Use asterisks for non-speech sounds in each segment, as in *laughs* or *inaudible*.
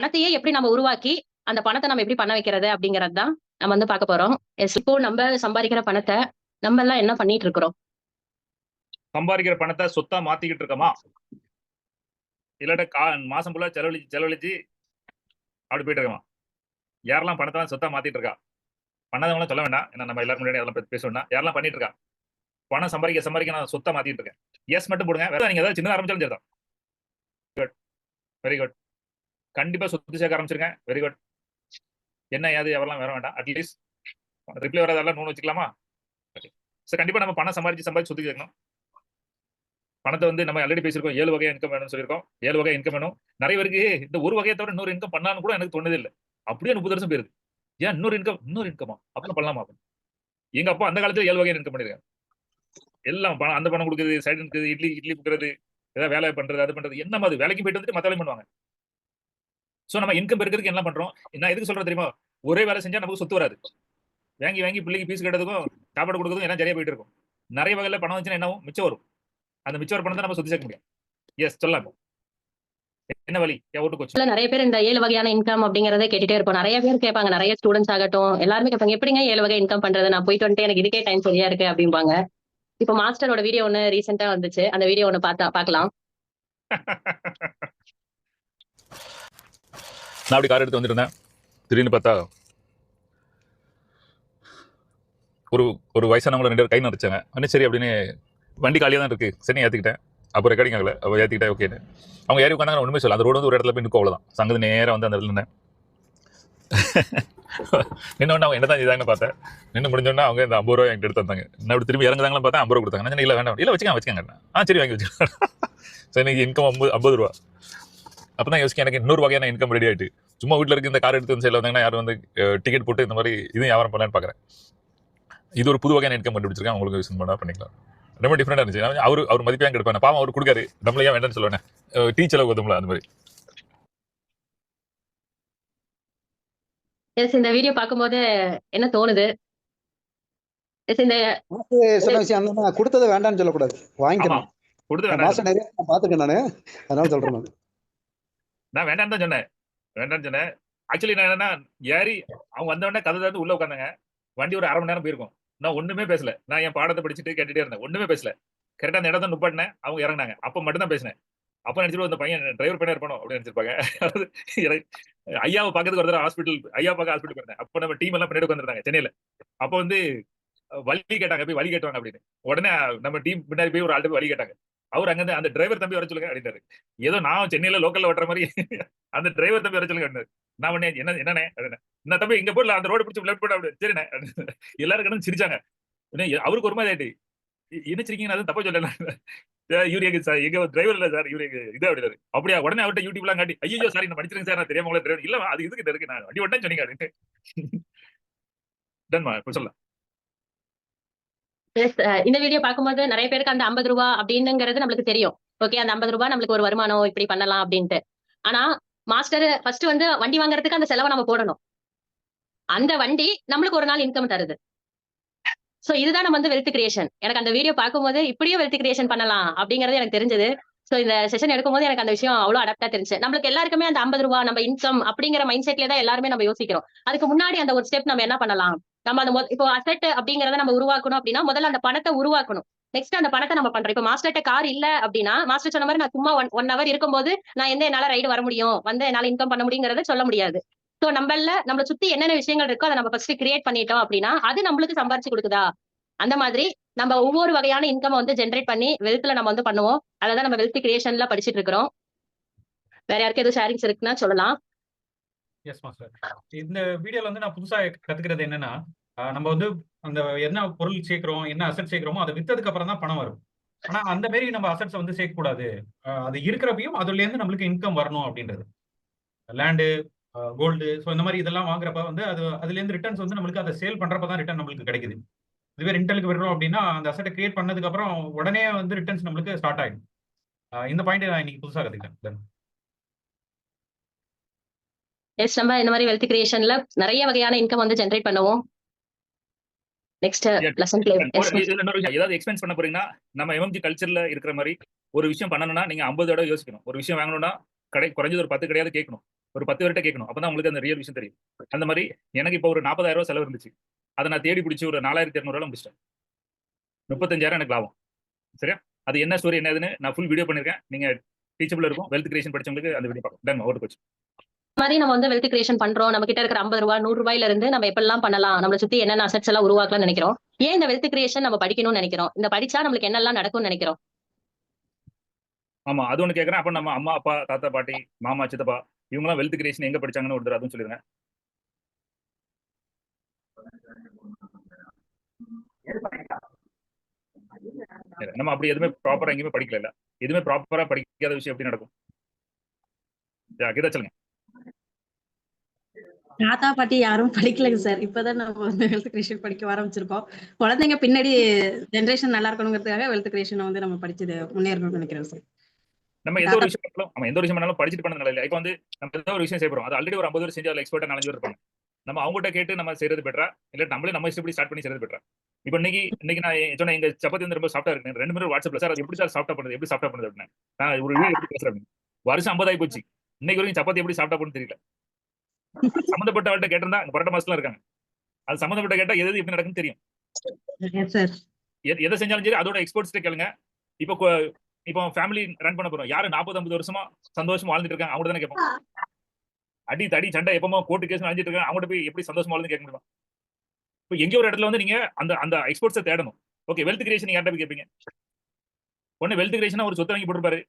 பணத்தையே எப்படி நம்ம உருவாக்கி அந்த பணத்தை நம்ம எப்படி பண்ண வைக்கிறது அப்படிங்கறது தான் நம்ம வந்து பார்க்க போறோம். எஸ் இப்போ நம்ம சம்பாதிக்கிற பணத்தை நம்ம எல்லாம் என்ன பண்ணிட்டு இருக்கிறோம்? சம்பாதிக்கிற பணத்தை சொத்தா மாத்திக்கிட்டு இருக்கோமா? இல்லாட்ட கா மாசம் ஃபுல்லா செலவழிச்சு செலவழிச்சு அப்படி போயிட்டு இருக்கோமா? யாரெல்லாம் பணத்தை சொத்தா மாத்திட்டு இருக்கா? பண்ணாதவங்களாம் சொல்ல வேண்டாம். ஏன்னா நம்ம எல்லாரும் முன்னாடி அதெல்லாம் பேசணும்னா பேச யாரெல்லாம் பண்ணிட்டு இருக்கா? பணம் சம்பாதிக்க சம்பாதிக்க நான் சொத்தா மாத்திட்டு இருக்கேன். எஸ் மட்டும் போடுங்க. வேற நீங்க ஏதாவது சின்ன ஆரம்பிச்சாலும் சரிதான். குட் வெரி குட் கண்டிப்பா சொத்து சேர்க்க ஆரம்பிச்சிருங்க. வெரி குட் என்ன ஏது எவரெல்லாம் வர வேண்டாம். அட்லீஸ்ட் ரிப்ளை வராதெல்லாம் நூல் வச்சுக்கலாமா? சார் கண்டிப்பா நம்ம பணம் சம்பாதிச்சு சம்பாதிச்சு சொத்து சேர்க்கணும் பணத்தை வந்து நம்ம ஆல்ரெடி பேசியிருக்கோம். ஏழு வகை இன்கம் வேணும்னு சொல்லியிருக்கோம். ஏழு வகை இன்கம் வேணும். நிறைய பேருக்கு இந்த ஒரு வகையை தவிர இன்னொரு இன்கம் பண்ணலாம்னு கூட எனக்கு தோணுது இல்லை. அப்படியே முப்பது வருஷம் போயிருது ஏன் இன்னொரு இன்கம் இன்னொரு இன்கமா அப்புறம் பண்ணலாமா? அப்படின்னு. எங்க அப்பா அந்த காலத்துல ஏழு வகை இன்கம் பண்ணிருக்காங்க எல்லாம் பணம் அந்த பணம் கொடுக்குறது சைடு இருக்குது இட்லி இட்லி கொடுக்குறது ஏதாவது வேலை பண்றது அது பண்றது என்ன மாதிரி? வேலைக்கு போயிட்டு வந்துட்டு மத்தவளையும் பண்ணுவாங்க. சோ நம்ம இன்கம் பெருக்கிறதுக்கு என்ன பண்றோம்? நான் எதுக்கு சொல்றேன் தெரியுமா? ஒரே வேலை செஞ்சா நமக்கு சொத்து வராது. வாங்கி வாங்கி பிள்ளைக்கு பீஸ் கட்டுறதுக்கும் சாப்பாடு கொடுக்கறதுக்கும் எல்லாம் சரியா போயிட்டு இருக்கும். நிறைய வகையில பணம் வந்துச்சுன்னா என்னவும் மிச்சம் வரும். அந்த மிச்சம் வர பணத்தை நம்ம சொத்து சேர்க்க முடியும் எஸ் சொல்லலாம் என்ன வழி? நிறைய பேர் இந்த ஏழு வகையான இன்கம் அப்படிங்கறத கேட்டுட்டே இருப்போம். நிறைய பேர் கேட்பாங்க நிறைய ஸ்டூடெண்ட்ஸ் ஆகட்டும் எல்லாருமே கேட்பாங்க எப்படிங்க ஏழு வகை இன்கம் பண்றது? நான் போயிட்டு வந்துட்டு எனக்கு இதுக்கே டைம் சரியா இருக்கு அப்படிம்பாங்க. இப்போ மாஸ்டரோட வீடியோ ஒன்னு ரீசெண்டா வந்துச்சு. அந்த வீடியோ ஒன்னு பார்த்தா பார்க்கலாம். *laughs* நான் அப்படி கார் எடுத்து வந்துட்டு இருந்தேன் திடீர்னு பார்த்தா ஒரு ஒரு வயசானவங்க ரெண்டு பேர் கை நிறச்சாங்க வந்து சரி அப்படின்னு வண்டி காலியாக தான் இருக்கு. சரி ஏற்றிக்கிட்டேன் அப்போ ரெக்கார்டிங் ஆகல. அப்போ ஏற்றிக்கிட்டேன் ஓகேன்னு அவங்க ஏறி உட்காந்தாங்க ஒன்றுமே சொல்ல அந்த ரோடு வந்து ஒரு இடத்துல போய் நிற்கும் அவ்வளோதான் சங்கது நேராக வந்து அந்த இடத்துல நின்னேன். *laughs* நின்னோடனே அவங்க என்ன தான் இதாங்கன்னு பார்த்தேன். நின்று முடிஞ்சோடனே அவங்க இந்த ஐம்பது ரூபா என்கிட்ட எடுத்து வந்தாங்க நான் அப்படி திரும்பி இறங்குதாங்களும் பார்த்தா ஐம்பது ரூபா கொடுத்தாங்க. இல்லை வேண்டாம் இல்லை வச்சுக்கங்க வச்சுக்கங்க ஆ சரி வாங்கி வச்சுக்கோங்க எனக்கு *laughs* இன்கம் ஐம்பது ஐம்பது ரூபா. அப்போ தான் யோசிக்க எனக்கு இன்னொரு வகையான இன்கம் ரெடி ஆயிட்டு. சும்மா வீட்டில் இருக்க இந்த கார் எடுத்து வந்து சைடில் வந்தாங்கன்னா யாரும் வந்து டிக்கெட் போட்டு இந்த மாதிரி இதுவும் வியாபாரம் பண்ணலான்னு பார்க்குறேன் இது ஒரு புது வகையான இன்கம் கண்டுபிடிச்சிருக்கேன். உங்களுக்கு யூஸ் பண்ணா பண்ணிக்கலாம். ரொம்ப டிஃப்ரெண்டாக இருந்துச்சு. அவர் அவர் மதிப்பாக எடுப்பேன் பாவம் அவர் கொடுக்காரு. நம்மள ஏன் வேண்டாம்னு சொல்லுவேன். டீ செலவு ஒதுமல அந்த மாதிரி. எஸ் இந்த வீடியோ பார்க்கும்போது என்ன தோணுது? எஸ் இந்த சொன்ன விஷயம் என்னன்னா கொடுத்ததை வேண்டாம்னு சொல்லக்கூடாது. வாங்கிக்கணும். கொடுத்து நிறைய நான் பாத்துக்கேன் நானு. அதனால சொல்றேன் நான் நான் வேண்டாம்னு தான் சொன்னேன். வேண்டாம்னு சொன்னேன். ஆக்சுவலி நான் என்னன்னா ஏறி அவங்க வந்த உடனே கதை தந்து உள்ள உட்காந்தாங்க வண்டி ஒரு அரை மணி நேரம் போயிருக்கும். நான் ஒண்ணுமே பேசல. நான் என் பாடத்தை படிச்சுட்டு கேட்டுட்டே இருந்தேன். ஒண்ணுமே பேசல. கரெக்டா அந்த இடத்த நுப்பாட்டினேன். அவங்க இறங்குனாங்க. அப்ப மட்டும் தான் பேசினேன். அப்ப நினைச்சிட்டு அந்த பையன் டிரைவர் பையனா இருப்பானோ? அப்படின்னு நினைச்சிருப்பாங்க. ஐயாவை பக்கத்துக்கு ஒரு தடவை ஹாஸ்பிட்டல் ஐயா பக்கம் ஹாஸ்பிட்டல் போயிருந்தேன். அப்ப நம்ம டீம் எல்லாம் பின்னாடி உட்காந்துருந்தாங்க சென்னையில. அப்ப வந்து வழி கேட்டாங்க போய் வழி கேட்டுவாங்க அப்படின்னு. உடனே நம்ம டீம் பின்னாடி போய் ஒரு ஆள் போய் வழி கேட்டாங்க. அவர் அங்க இருந்து அந்த டிரைவர் தம்பி வர சொல்லுங்க அப்படின்றாரு ஏதோ நான் சென்னையில லோக்கல்ல ஓட்டுற மாதிரி அந்த டிரைவர் தம்பி வர சொல்லுங்க அப்படின்னாரு. நான் உடனே என்ன என்னண்ணே நான் தம்பி இங்க போடல அந்த ரோடு பிடிச்சி லெஃப்ட் போட அப்படி சரிண்ணே எல்லாரும் கிடந்து சிரிச்சாங்க. அவருக்கு ஒரு மாதிரி ஆயிட்டு என்ன சிரிக்கீங்க அது தப்பா சொல்லல. யூரியா சார் எங்க டிரைவர் இல்ல சார் யூரியா இது அப்படின்னாரு. அப்படியா உடனே அவர்கிட்ட யூடியூப்லாம் காட்டி ஐயோ சாரி நான் படிச்சிருக்கேன் சார் நான் தெரியாம உங்களை டிரைவர் இல்ல அது இதுக்கு இருக்கு நான் வண்டி உடனே சொன்னீங்க அப்படின்ட்டு. டன்மா இப்ப சொல்லலாம் பிளஸ் இந்த வீடியோ பார்க்கும்போது நிறைய பேருக்கு அந்த ஐம்பது ரூபா அப்படின்னுங்கிறது நம்மளுக்கு தெரியும். ஓகே அந்த ஐம்பது ரூபாய் நம்மளுக்கு ஒரு வருமானம் இப்படி பண்ணலாம் அப்படின்ட்டு. ஆனா மாஸ்டர் ஃபர்ஸ்ட் வந்து வண்டி வாங்குறதுக்கு அந்த செலவை நம்ம போடணும். அந்த வண்டி நம்மளுக்கு ஒரு நாள் இன்கம் தருது. சோ இதுதான் நம்ம வந்து வெல்த் கிரியேஷன் எனக்கு அந்த வீடியோ பார்க்கும்போது இப்படியும் வெல்த் கிரியேஷன் பண்ணலாம் அப்படிங்கறது எனக்கு தெரிஞ்சது. சோ இந்த செஷன் எடுக்கும்போது எனக்கு அந்த விஷயம் அவ்வளவு அடாப்டா தெரிஞ்சு நம்மளுக்கு எல்லாருக்குமே அந்த ஐம்பது ரூபாய் நம்ம இன்கம் அப்படிங்கிற மைண்ட் செட்ல தான் எல்லாருமே நம்ம யோசிக்கிறோம். அதுக்கு முன்னாடி அந்த ஒரு ஸ்டெப் நம்ம என்ன பண்ணலாம்? நம்ம அந்த இப்போ அசெட் அப்படிங்கறத நம்ம உருவாக்கணும் அப்படின்னா முதல்ல அந்த பணத்தை உருவாக்கணும். நெக்ஸ்ட் அந்த பணத்தை நம்ம பண்றோம். இப்போ மாஸ்டர்ட்ட கார் இல்ல அப்படின்னா மாஸ்டர் சொன்ன மாதிரி நான் சும்மா ஒன் ஒன் ஹவர் இருக்கும்போது நான் எந்த என்னால ரைடு வர முடியும்? வந்து என்னால இன்கம் பண்ண முடியுங்கிறத சொல்ல முடியாது. சோ நம்மள நம்மள சுத்தி என்னென்ன விஷயங்கள் இருக்கோ அதை நம்ம ஃபர்ஸ்ட் கிரியேட் பண்ணிட்டோம் அப்படின்னா அது நம்மளுக்கு சம்பாரிச்சு கொடுக்குதா? அந்த மாதிரி நம்ம ஒவ்வொரு வகையான இன்கம் வந்து ஜென்ரேட் பண்ணி வெல்த்ல நம்ம வந்து பண்ணுவோம். அதான் நம்ம வெல்த் கிரியேஷன்ல படிச்சுட்டு இருக்கிறோம். வேற யாருக்கு எதுவும் ஷேரிங்ஸ் இருக்குன்னா சொல்லலாம். எஸ் மாஸ்டர் இந்த வீடியோல வந்து நான் புதுசா கத்துக்கிறது என்னன்னா நம்ம வந்து அந்த என்ன பொருள் சேர்க்கிறோம் என்ன அசட் சேர்க்கிறோமோ அதை வித்ததுக்கு அப்புறம் தான் பணம் வரும். ஆனா அந்த மாதிரி நம்ம அசட்ஸ் வந்து சேர்க்க கூடாது அது இருக்கிறப்பையும் அதுல இருந்து நம்மளுக்கு இன்கம் வரணும் அப்படின்றது. லேண்டு கோல்டு ஸோ இந்த மாதிரி இதெல்லாம் வாங்குறப்ப வந்து அது அதுல இருந்து ரிட்டர்ன்ஸ் வந்து நம்மளுக்கு அதை சேல் பண்றப்ப தான் ரிட்டர்ன் நம்மளுக்கு கிடைக்குது. இதுவே ரெண்டலுக்கு விடுறோம் அப்படின்னா அந்த அசட்டை கிரியேட் பண்ணதுக்கு அப்புறம் உடனே வந்து ரிட்டர்ன்ஸ் நம்மளுக்கு ஸ்டார்ட் ஆயிடும். இந்த பாயிண்ட் நான் இன்னைக்கு புதுசா கத்துக்கிட்டேன். எஸ் நம்ம இந்த மாதிரி வெல்த் கிரியேஷன்ல நிறைய வகையான இன்கம் வந்து ஜென்ரேட் பண்ணுவோம். நெக்ஸ்ட். லெசன் ஏதாவது எக்ஸ்பென்ஸ் பண்ண போறீங்கன்னா நம்ம எம்எம்ஜி கல்ச்சர்ல இருக்கிற மாதிரி ஒரு விஷயம் பண்ணணும்னா நீங்க ஐம்பது தடவை யோசிக்கணும். ஒரு விஷயம் வாங்கணும்னா கடை குறைஞ்சது ஒரு பத்து கிடையாது கேட்கணும். ஒரு பத்து பேர்கிட்ட கேட்கணும். அப்பதான் உங்களுக்கு அந்த ரியல் விஷயம் தெரியும். அந்த மாதிரி எனக்கு இப்போ ஒரு நாற்பதாயிரம் ரூபாய் செலவு இருந்துச்சு. அதை நான் தேடி பிடிச்சி ஒரு நாலாயிரத்தி இரநூறுவா முடிச்சிட்டேன். முப்பத்தஞ்சாயிரம் எனக்கு லாபம். சரியா? அது என்ன ஸ்டோரி என்னதுன்னு நான் ஃபுல் வீடியோ பண்ணிருக்கேன். நீங்க டீச்சபிள் இருக்கும். வெல்த் கிரியேஷன் படிச்சவங்களுக்கு அந்த வீடியோ பார்க்கலாம். டன் ஓட்டு போச்சு இந்த மாதிரி நம்ம வந்து வெல்த் கிரியேஷன் பண்றோம். நம்ம கிட்ட இருக்கிற ஐம்பது ரூபாய் நூறு ரூபாயில இருந்து நம்ம எப்பெல்லாம் பண்ணலாம்? நம்மளை சுத்தி என்னென்ன அசட்ஸ் எல்லாம் உருவாக்கலாம்னு நினைக்கிறோம். ஏன் இந்த வெல்த் கிரியேஷன் நம்ம படிக்கணும்னு நினைக்கிறோம்? இந்த படிச்சா நம்மளுக்கு என்னெல்லாம் நடக்கும்னு நினைக்கிறோம்? ஆமா அது ஒண்ணு கேக்குறேன். அப்ப நம்ம அம்மா அப்பா தாத்தா பாட்டி மாமா சித்தப்பா இவங்கலாம் வெல்த் கிரியேஷன் எங்க படிச்சாங்கன்னு ஒரு தடவை அதுவும் சொல்லிருங்க நம்ம அப்படி எதுவுமே ப்ராப்பரா எங்கேயுமே படிக்கல இல்ல. எதுவுமே ப்ராப்பரா படிக்காத விஷயம் எப்படி நடக்கும்? கீதா சொல்லுங்க. தாத்தா பாட்டி யாரும் படிக்கலைங்க சார். இப்பதான் நம்ம வந்து வெல்த் கிரியேஷன் படிக்க ஆரம்பிச்சிருக்கோம். குழந்தைங்க பின்னாடி ஜென்ரேஷன் நல்லா இருக்கணுங்கிறதுக்காக வெல்த் கிரியேஷன் வந்து நம்ம படிச்சது முன்னேறணும்னு நினைக்கிறோம் சார். நம்ம எந்த ஒரு விஷயம் பண்ணாலும் நம்ம எந்த ஒரு விஷயம் பண்ணாலும் படிச்சுட்டு பண்ணது இல்ல இப்போ வந்து நம்ம எந்த ஒரு விஷயம் செய்யறோம் அது ஆல்ரெடி ஒரு ஐம்பது பேர் செஞ்சு அதில் எக்ஸ்பர்ட்டா நாலஞ்சு இருப்பாங்க. நம்ம அவங்ககிட்ட கேட்டு நம்ம செய்யறது பெட்டரா இல்ல நம்மளே நம்ம இஷ்டப்படி ஸ்டார்ட் பண்ணி செய்யறது பெட்டரா இப்போ இன்னைக்கு இன்னைக்கு நான் சொன்ன எங்க சப்பாத்தி வந்து ரொம்ப சாஃப்டா இருக்கு. ரெண்டு பேரும் வாட்ஸ்அப்ல சார் அது எப்படி சார் சாஃப்டா பண்ணுது? எப்படி சாஃப்டா பண்ணுது? அப்படின்னு. நான் ஒரு வீடியோ எப்படி பேசுறேன். வருஷம் ஐம்பதாயி போச்சு. இன்னைக்கு வரைக்கும் சப்பாத்தி எப்படி சாஃப்டா பண்ணுது தெரியல. சம்மந்தப்பட்டவர்கிட்ட கேட்டிருந்தா அங்க பரட்ட மாசத்துல இருக்காங்க. அது சம்மந்தப்பட்ட கேட்டா எது எப்படி நடக்குன்னு தெரியும். எது- செஞ்சாலும் சரி அதோட எக்ஸ்பர்ட்ஸ்ட்ட கேளுங்க. இப்போ இப்போ ஃபேமிலி ரன் பண்ண போறோம். யாரு நாற்பது ஐம்பது வருஷமா சந்தோஷமா வாழ்ந்துட்டு இருக்காங்க அவங்க தானே கேட்போம். அடி தடி சண்டை எப்பமா கோர்ட்டு கேஸ் அழிஞ்சிட்டு இருக்காங்க அவங்ககிட்ட போய் எப்படி சந்தோஷமா வாழ்ந்து கேட்க முடியுமா? இப்போ எங்க ஒரு இடத்துல வந்து நீங்க அந்த அந்த எக்ஸ்பர்ட்ஸை தேடணும். ஓகே வெல்த் கிரியேஷன் யார்ட்ட போய் கேட்பீங்க ஒன்னு வெல்த் கிரியேஷன் ஒரு சொத்தை வாங்கி போட்டுருப்பாரு.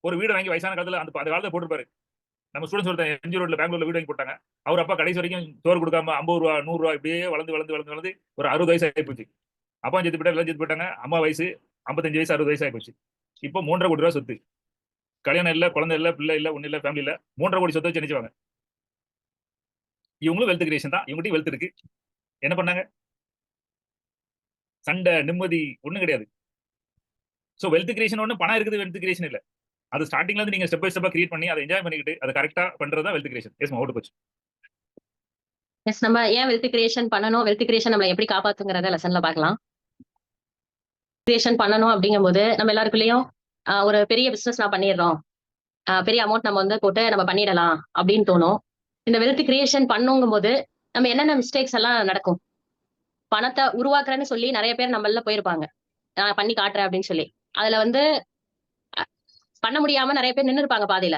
ஒரு வீடு வாங்கி வயசான காலத்துல அந்த அந்த காலத்துல போட்டுருப்பாரு. நம்ம ஸ்டூடெண்ட்ஸ் ஒருத்தர் எம்ஜி ரோட்ல பெங்களூர்ல வீடு வாங்கி போட்டாங்க. அவர் அப்பா கடைசி வரைக்கும் சோறு கொடுக்காம ஐம்பது ரூபா நூறு ரூபா இப்படியே வளர்ந்து வளர்ந்து வளர்ந்து வளர்ந்து ஒரு அறுபது வயசு ஆகி போச்சு. அப்பா செத்து போயிட்டா எல்லாம் செத்து போயிட்டாங்க. அம்மா வயசு ஐம்பத்தஞ்சு வயசு அறுபது வயசு ஆகி போச்சு. இப்போ மூன்றரை கோடி ரூபா சொத்து. கல்யாணம் இல்ல குழந்தை இல்ல பிள்ளை இல்ல ஒண்ணு இல்ல ஃபேமிலி இல்ல மூன்றரை கோடி சொத்தை வச்சு நினைச்சுவாங்க இவங்களும் வெல்த் கிரியேஷன் தான். இவங்ககிட்ட வெல்த் இருக்கு. என்ன பண்ணாங்க? சண்டை நிம்மதி ஒண்ணும் கிடையாது. சோ வெல்த் கிரியேஷன் ஒண்ணு பணம் இருக்குது வெல்த் கிரியேஷன் இல்ல. அது ஸ்டார்டிங்ல இருந்து நீங்க ஸ்டெப் பை ஸ்டெப்பா கிரியேட் பண்ணி அதை என்ஜாய் பண்ணிக்கிட்டு அதை கரெக்டா பண்றதா வெல்த் கிரியேஷன் எஸ் ஓட்டு போச்சு. எஸ் நம்ம ஏன் வெல்த் கிரியேஷன் பண்ணணும்? வெல்த் கிரியேஷன் நம்ம எப்படி காப்பாத்துங்கிறத லெசன்ல பார்க்கலாம். கிரியேஷன் பண்ணணும் அப்படிங்கும்போது நம்ம எல்லாருக்குள்ளேயும் ஆஹ், ஒரு பெரிய பிசினஸ் நான் பண்ணிடுறோம். பெரிய அமௌண்ட் நம்ம வந்து போட்டு நம்ம பண்ணிடலாம் அப்படின்னு தோணும். இந்த வெல்த் கிரியேஷன் பண்ணுங்கும்போது நம்ம என்னென்ன மிஸ்டேக்ஸ் எல்லாம் நடக்கும்? பணத்தை உருவாக்குறேன்னு சொல்லி நிறைய பேர் நம்மள போயிருப்பாங்க. நான் பண்ணி காட்டுறேன் அப்படின்னு சொல்லி. அதுல வந்து பண்ண முடியாம நிறைய பேர் நின்று இருப்பாங்க பாதையில.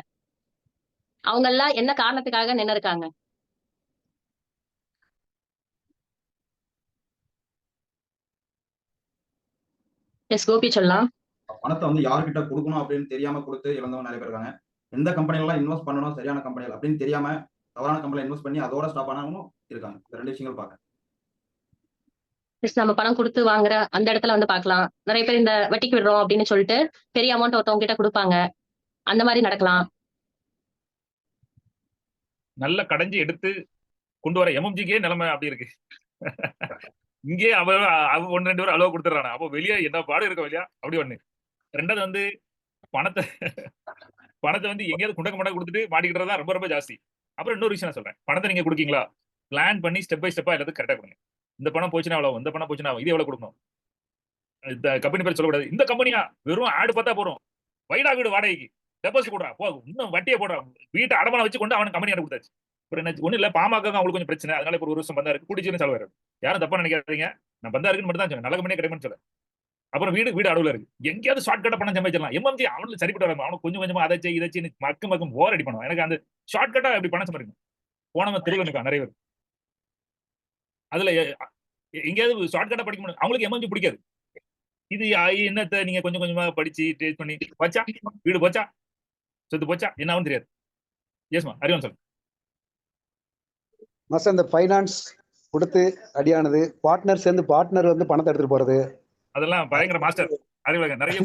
அவங்க எல்லாம் என்ன காரணத்துக்காக நின்று இருக்காங்க எஸ் கோபி சொல்லலாம். பணத்தை வந்து யார்கிட்ட கொடுக்கணும் அப்படின்னு தெரியாம கொடுத்து இழந்தவங்க நிறைய பேர் இருக்காங்க. எந்த கம்பெனிலாம் இன்வெஸ்ட் பண்ணணும் சரியான கம்பெனிகள் அப்படின்னு தெரியாம தவறான கம்பெனியில் இன்வெஸ்ட் பண்ணி அதோட ஸ்டாப் ஆனவங்களும் இருக்காங்க. இந்த ரெண்டு விஷயங்கள் பார்க்க. ஜஸ்ட் நம்ம பணம் கொடுத்து வாங்குற அந்த இடத்துல வந்து பார்க்கலாம். நிறைய பேர் இந்த வட்டிக்கு விடுறோம் அப்படின்னு சொல்லிட்டு பெரிய அமௌண்ட் ஒருத்தவங்க கிட்ட கொடுப்பாங்க. அந்த மாதிரி நடக்கலாம். நல்ல கடைஞ்சி எடுத்து கொண்டு வர எம்எம்ஜிக்கே நிலைமை அப்படி இருக்கு. இங்கே அவ அவ ஒன்னு ரெண்டு பேரும் அளவு கொடுத்துறானே அப்போ வெளியே என்ன பாடு இருக்க வெளியா அப்படி ஒண்ணு. ரெண்டாவது வந்து பணத்தை பணத்தை வந்து எங்கேயாவது குண்டக்க மண்டக்க கொடுத்துட்டு மாட்டிக்கிட்டு ரொம்ப ரொம்ப ஜாஸ்தி. அப்புறம் இன்னொரு விஷயம் நான் சொல்றேன். பணத்தை நீங்க கொடுக்கீங்களா? பிளான் பண்ணி ஸ்டெப் பை ஸ்டெப்பா எல்லாத்துக்கும் கரெக்டா கொடுங்க. இந்த பணம் போச்சுன்னா எவ்வளவு? இந்த பணம் போச்சுன்னா இது எவ்வளவு கொடுக்கணும்? இந்த கம்பெனி பேர் சொல்லக்கூடாது. இந்த கம்பெனியா வெறும் ஆடு பார்த்தா போறோம் வைடா வீடு வாடகைக்கு. டெபாசிட் போடுறா போ. இன்னும் வட்டியை போடுறான் வீட்டை அடமானம் வச்சு கொண்டு அவனுக்கு கம்பெனி கொடுத்தாச்சு அப்புறம் என்ன ஒண்ணு இல்ல. பாமக அவங்களுக்கு கொஞ்சம் பிரச்சனை. அதனால இப்போ ஒரு வருஷம் பந்தா இருக்கு. குடிச்சுன்னு செலவு யாரும் தப்பா நினைக்காதீங்க. நான் பந்தா இருக்குன்னு மட்டும் தான் சொன்னேன். நல்ல கம்பெனியே கிடைக்கும்னு சொல்ல அப்புறம் வீடு வீடு அடவுல இருக்கு. எங்கேயாவது ஷார்ட் கட்ட பணம் சம்பாதிச்சிடலாம். எம்எம்ஜி அவனுக்கு சரிப்பட்டு வரும் அவனுக்கு கொஞ்சம் கொஞ்சமா அதை செய்ய இதை செய்ய மக்கு மக்கும் போர் அடி பண்ணுவான் எனக்கு அந்த ஷார்ட் கட்டா அப்படி பணம் சம்பாதிக்கணும். போனவன் தெருவில் நிறைய பேர். அதுல எங்கேயாவது ஷார்ட் கட்டா படிக்க முடியும். அவங்களுக்கு எம்எம்ஜி பிடிக்காது. இது என்னத்த நீங்க கொஞ்சம் கொஞ்சமா படிச்சு டேஸ்ட் பண்ணி போச்சா? வீடு போச்சா? சொத்து போச்சா? என்ன ஆகும் தெரியாது. எஸ்மா அறிவன் சொல்லு மாஸ்டர் இந்த ஃபைனான்ஸ் கொடுத்து அடியானது பார்ட்னர் சேர்ந்து பார்ட்னர் வந்து பணத்தை எடுத்துட்டு போறது. அதெல்லாம் பயங்கர மாஸ்டர் அறிவழகன் நிறைய